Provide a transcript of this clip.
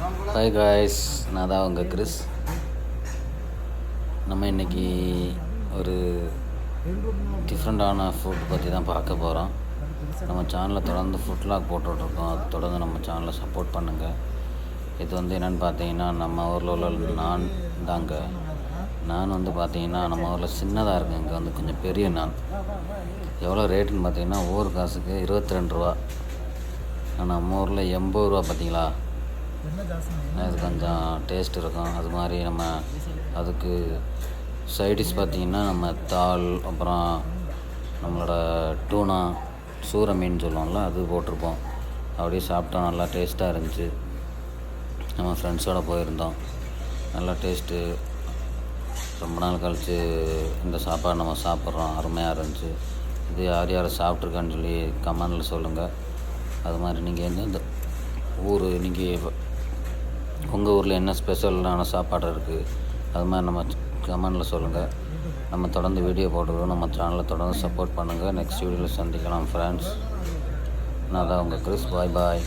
Hi guys நான் தான் உங்கள் கிறிஸ். நம்ம இன்றைக்கி ஒரு டிஃப்ரெண்ட்டான ஃபுட் பற்றி தான் பார்க்க போகிறோம் நம்ம சேனலில் தொடர்ந்து ஃபுட்லாக் போட்டுட்ருக்கோம் அது தொடர்ந்து நம்ம சேனலை சப்போர்ட் பண்ணுங்கள் இது வந்து என்னென்னு பார்த்தீங்கன்னா நம்ம ஊரில் உள்ள நான் தாங்க. நான் வந்து பார்த்தீங்கன்னா நம்ம ஊரில் சின்னதாக இருக்குது இங்கே வந்து கொஞ்சம் பெரிய நான். எவ்வளோ ரேட்டுன்னு பார்த்தீங்கன்னா ஒவ்வொரு காசுக்கு இருபத்தி ரெண்டு ரூபா. ஆனால் நம்ம ஊரில் எண்பது ரூபா பார்த்தீங்களா? அது கொஞ்சம் டேஸ்ட் இருக்கும். அது மாதிரி நம்ம அதுக்கு சைடிஷ் பார்த்திங்கன்னா நம்ம தால் அப்புறம் நம்மளோட டூனா சூர மீன் சொல்லுவோம்ல அது போட்டிருப்போம். அப்படியே சாப்பிட்டோம் நல்லா டேஸ்ட்டாக இருந்துச்சு. நம்ம ஃப்ரெண்ட்ஸோடு போயிருந்தோம். நல்லா டேஸ்ட்டு ரொம்ப நாள் கழித்து இந்த சாப்பாடு நம்ம சாப்பிட்றோம். அருமையாக இருந்துச்சு. இது யார் யார் சாப்பிட்ருக்கான்னு சொல்லி கமெண்டில் சொல்லுங்கள் அது மாதிரி நீங்கள் எந்தெந்த ஊர் நீங்கள் உங்கள் ஊரில் என்ன ஸ்பெஷலான சாப்பாடு இருக்குது அது மாதிரி நம்ம கமெண்டில் சொல்லுங்கள் நம்ம தொடர்ந்து வீடியோ போடுறோம். நம்ம சேனலை தொடர்ந்து சப்போர்ட் பண்ணுங்கள் நெக்ஸ்ட் வீடியோவில் சந்திக்கலாம் ஃப்ரெண்ட்ஸ் நான் தான் உங்கள் கிறிஸ். பாய் பாய்